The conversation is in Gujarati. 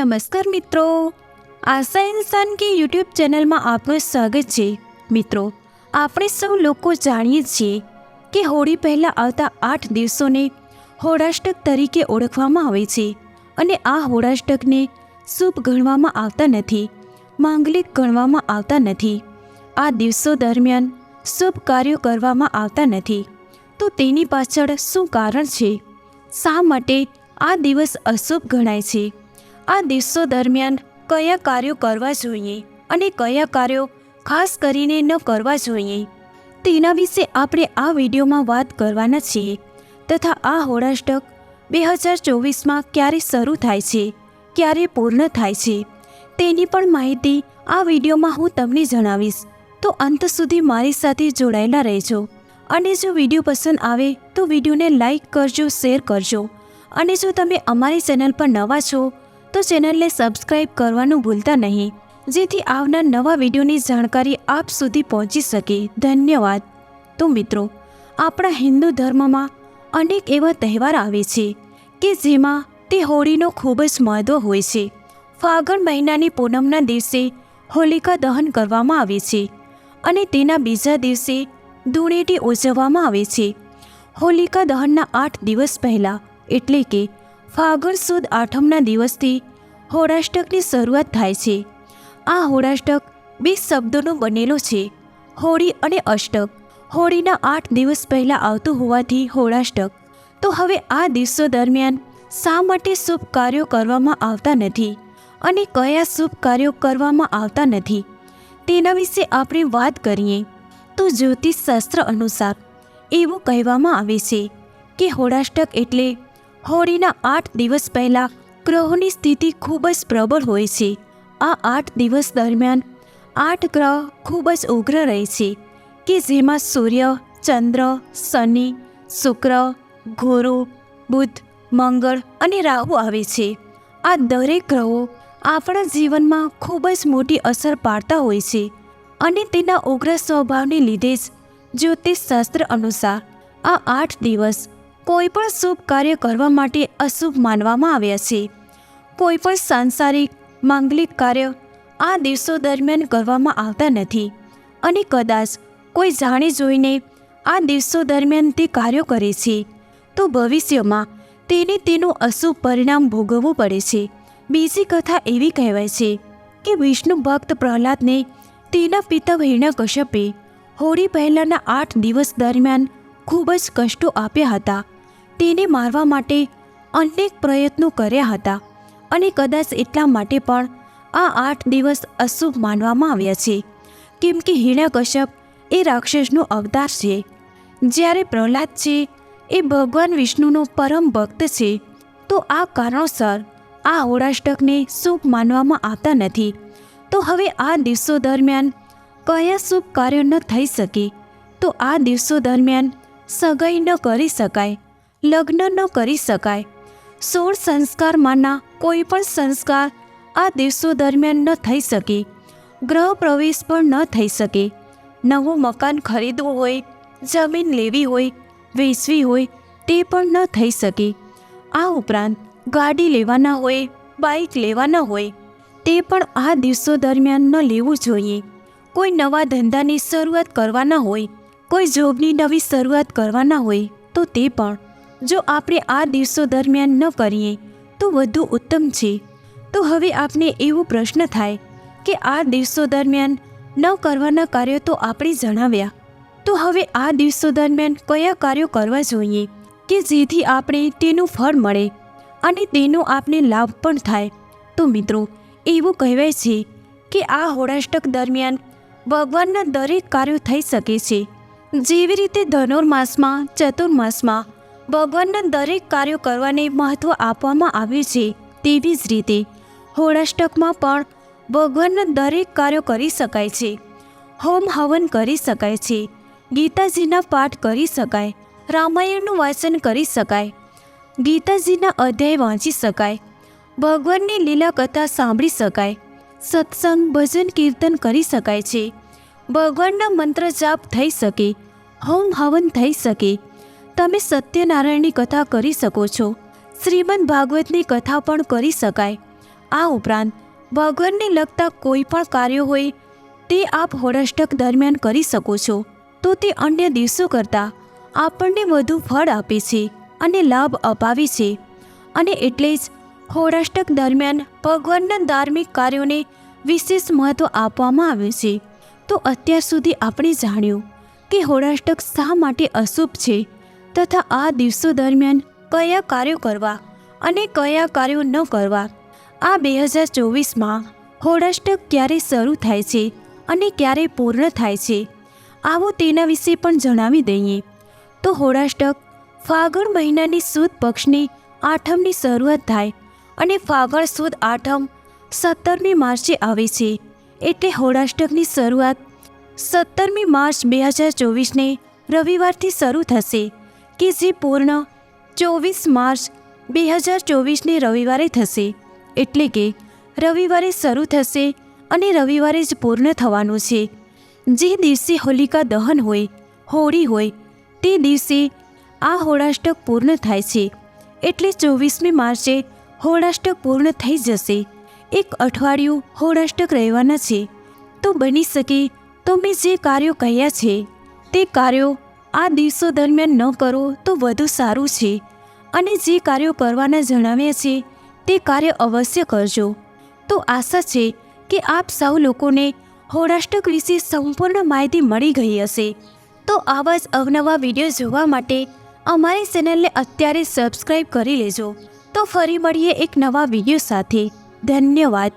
નમસ્કાર મિત્રો. આશા ઇન્સાન કે યુટ્યુબ ચેનલમાં આપનું સ્વાગત છે. મિત્રો, આપણે સૌ લોકો જાણીએ છીએ કે હોળી પહેલાં આવતા આઠ દિવસોને હોળાષ્ટક તરીકે ઓળખવામાં આવે છે અને આ હોળાષ્ટકને શુભ ગણવામાં આવતા નથી, માંગલિક ગણવામાં આવતા નથી. આ દિવસો દરમિયાન શુભ કાર્યો કરવામાં આવતા નથી. તો તેની પાછળ શું કારણ છે? શા માટે આ દિવસ અશુભ ગણાય છે? આ દિવસો દરમિયાન કયા કાર્યો કરવા જોઈએ અને કયા કાર્યો ખાસ કરીને ન કરવા જોઈએ? તેના વિશે આપણે આ વિડીયોમાં વાત કરવાના છીએ તથા આ હોળાષ્ટક બે હજાર ચોવીસમાં ક્યારે શરૂ થાય છે, ક્યારે પૂર્ણ થાય છે, તેની પણ માહિતી આ વિડીયોમાં હું તમને જણાવીશ. તો અંત સુધી મારી સાથે જોડાયેલા રહેજો અને જો વીડિયો પસંદ આવે તો વિડીયોને લાઈક કરજો, શેર કરજો અને જો તમે અમારી ચેનલ પર નવા છો તો ચેનલને સબસ્ક્રાઈબ કરવાનું ભૂલતા નહીં. જેથી આવનાર નવા વિડીયોની જાણકારી આપ સુધી પહોંચી શકે. ધન્યવાદ. તો મિત્રો, આપણા હિન્દુ ધર્મમાં અનેક એવા તહેવાર આવે છે કે જેમાં તે હોળીનો ખૂબ જ મહત્વ હોય છે. ફાગણ મહિનાની પૂનમના દિવસે હોલિકા દહન કરવામાં આવે છે અને તેના બીજા દિવસે ધૂળેટી ઉજવવામાં આવે છે. હોલિકા દહનના આઠ દિવસ પહેલાં, એટલે કે ફાગણ સુદ આઠમના દિવસથી હોળાષ્ટકની શરૂઆત થાય છે. આ હોળાષ્ટક બે શબ્દોનો બનેલો છે. હોળી અને અષ્ટક. હોળીના આઠ દિવસ પહેલાં આવતું હોવાથી હોળાષ્ટક. તો હવે આ દિવસો દરમિયાન શા માટે શુભ કાર્યો કરવામાં આવતા નથી અને કયા શુભ કાર્યો કરવામાં આવતા નથી? તેના વિશે આપણે વાત કરીએ. તો જ્યોતિષશાસ્ત્ર અનુસાર એવું કહેવામાં આવે છે કે હોળાષ્ટક એટલે હોળીના આઠ દિવસ પહેલાં ગ્રહોની સ્થિતિ ખૂબ જ પ્રબળ હોય છે. આ આઠ દિવસ દરમિયાન આઠ ગ્રહ ખૂબ જ ઉગ્ર રહે છે, કે જેમાં સૂર્ય, ચંદ્ર, શનિ, શુક્ર, ગુરુ, બુધ, મંગળ અને રાહુ આવે છે. આ દરેક ગ્રહો આપણા જીવનમાં ખૂબ જ મોટી અસર પાડતા હોય છે અને તેના ઉગ્ર સ્વભાવને લીધે જ જ્યોતિષ શાસ્ત્ર અનુસાર આ આઠ દિવસ કોઈ પણ શુભ કાર્ય કરવા માટે અશુભ માનવામાં આવ્યા છે. કોઈ પણ સાંસારિક, માંગલિક કાર્ય આ દિવસો દરમિયાન કરવામાં આવતા નથી. અને કદાચ કોઈ જાણી જોઈને આ દિવસો દરમિયાન તે કાર્યો કરે છે, તો ભવિષ્યમાં તેને તેનું અશુભ પરિણામ ભોગવવું પડે છે. બીજી કથા એવી કહેવાય છે કે વિષ્ણુ ભક્ત પ્રહલાદને તેના પિતા હિરણ્ય કશ્યપે હોળી પહેલાંના આઠ દિવસ દરમિયાન ખૂબ જ કષ્ટો આપ્યા હતા. તેને મારવા માટે અનેક પ્રયત્નો કર્યા હતા અને કદાચ એટલા માટે પણ આ આઠ દિવસ અશુભ માનવામાં આવ્યા છે. કેમ કે હિરણ્યકશ્યપ એ રાક્ષસનો અવતાર છે. જ્યારે પ્રહલાદ છે, એ ભગવાન વિષ્ણુનો પરમ ભક્ત છે, તો આ કારણોસર આ ઓળાષ્ટકને શુભ માનવામાં આવતા નથી. તો હવે આ દિવસો દરમિયાન કયા શુભ કાર્ય ન થઈ શકે? તો આ દિવસો દરમિયાન સગાઈ ન કરી શકાય, લગ્ન ન કરી શકાય. સોળ સંસ્કારમાંના કોઈ પણ સંસ્કાર આ દિવસો દરમિયાન ન થઈ શકે, ગ્રહ પ્રવેશ પણ ન થઈ શકે. નવું મકાન ખરીદવું હોય, જમીન લેવી હોય, વેચવી હોય, તે પણ ન થઈ શકે. આ ઉપરાંત ગાડી લેવાના હોય, બાઇક લેવાના હોય, તે પણ આ દિવસો દરમિયાન ન લેવું જોઈએ. કોઈ નવા ધંધાની શરૂઆત કરવાના હોય કોઈ જોબની નવી શરૂઆત કરવાના હોય તો તે પણ. જો આપણે આ દિવસો દરમિયાન ન કરીએ, તો વધુ ઉત્તમ છે. તો હવે આપને એવો પ્રશ્ન થાય કે આ દિવસો દરમિયાન ન કરવાના કાર્યો તો આપણે જણાવ્યા. તો હવે આ દિવસો દરમિયાન કયા કાર્યો કરવા જોઈએ કે જેથી આપણે તેનું ફળ મળે અને તેનો આપને લાભ પણ થાય? તો મિત્રો, એવું કહેવાય છે કે આ હોળાષ્ટક દરમિયાન ભગવાનના દરેક કાર્યો થઈ શકે છે. જેવી રીતે ધનુર્માસમાં, ચતુર્માસમાં ભગવાનના દરેક કાર્યો કરવાને મહત્ત્વ આપવામાં આવ્યું છે, તેવી જ રીતે હોળાષ્ટકમાં પણ ભગવાનના દરેક કાર્યો કરી શકાય છે, હોમ હવન કરી શકાય છે, ગીતાજીના પાઠ કરી શકાય, રામાયણનું વાંચન કરી શકાય, ગીતાજીના અધ્યાય વાંચી શકાય, ભગવાનની લીલા કથા સાંભળી શકાય, સત્સંગ, ભજન, કીર્તન કરી શકાય છે ભગવાનના મંત્ર જાપ થઈ શકે, હોમ હવન થઈ શકે. તમે સત્યનારાયણની કથા કરી શકો છો. શ્રીમદ ભાગવતની કથા પણ કરી શકાય. આ ઉપરાંત, ભગવાનને લગતા કોઈ પણ કાર્યો હોય, તે આપ હોળાષ્ટક દરમિયાન કરી શકો છો. તો તે અન્ય દિવસો કરતાં આપણને વધુ ફળ આપે છે અને લાભ અપાવે છે. અને એટલે જ હોળાષ્ટક દરમિયાન ભગવાનના ધાર્મિક કાર્યોને વિશેષ મહત્ત્વ આપવામાં આવ્યું છે. તો અત્યાર સુધી આપણે જાણ્યું કે હોળાષ્ટક શા માટે અશુભ છે તથા આ દિવસો દરમિયાન કયા કાર્યો કરવા અને કયા કાર્યો ન કરવા. આ બે હજાર ચોવીસમાં હોળાષ્ટક ક્યારે શરૂ થાય છે અને ક્યારે પૂર્ણ થાય છે, આવો તેના વિશે પણ જણાવી દઈએ. તો હોળાષ્ટક ફાગણ મહિનાની સુદ પક્ષની આઠમની શરૂઆત થાય અને ફાગણ સુદ આઠમ સત્તરમી માર્ચે આવે છે. એટલે હોળાષ્ટકની શરૂઆત સત્તરમી માર્ચ બે હજાર ચોવીસને રવિવારથી શરૂ થશે, કે જે પૂર્ણ ચોવીસ માર્ચ બે હજાર ચોવીસને રવિવારે થશે. એટલે કે રવિવારે શરૂ થશે અને રવિવારે જ પૂર્ણ થવાનું છે. જે દિવસે હોલિકા દહન હોય, હોળી હોય, તે દિવસે આ હોળાષ્ટક પૂર્ણ થાય છે. એટલે ચોવીસમી માર્ચે હોળાષ્ટક પૂર્ણ થઈ જશે. એક અઠવાડિયું હોળાષ્ટક રહેવાના છે તો બની શકે તો મેં જે કાર્યો કહ્યા છે, તે કાર્યો આ દિવસો દરમિયાન ન કરો તો વધુ સારું છે. અને જે કાર્યો કરવાના જણાવ્યા છે, તે કાર્ય અવશ્ય કરજો. તો આશા છે કે આપ સૌ લોકોને હોળાષ્ટક વિશે સંપૂર્ણ માહિતી મળી ગઈ હશે. તો આવા જ અવનવા વીડિયો જોવા માટે અમારી ચેનલને અત્યારે સબસ્ક્રાઈબ કરી લેજો. તો ફરી મળીએ એક નવા વીડિયો સાથે. ધન્યવાદ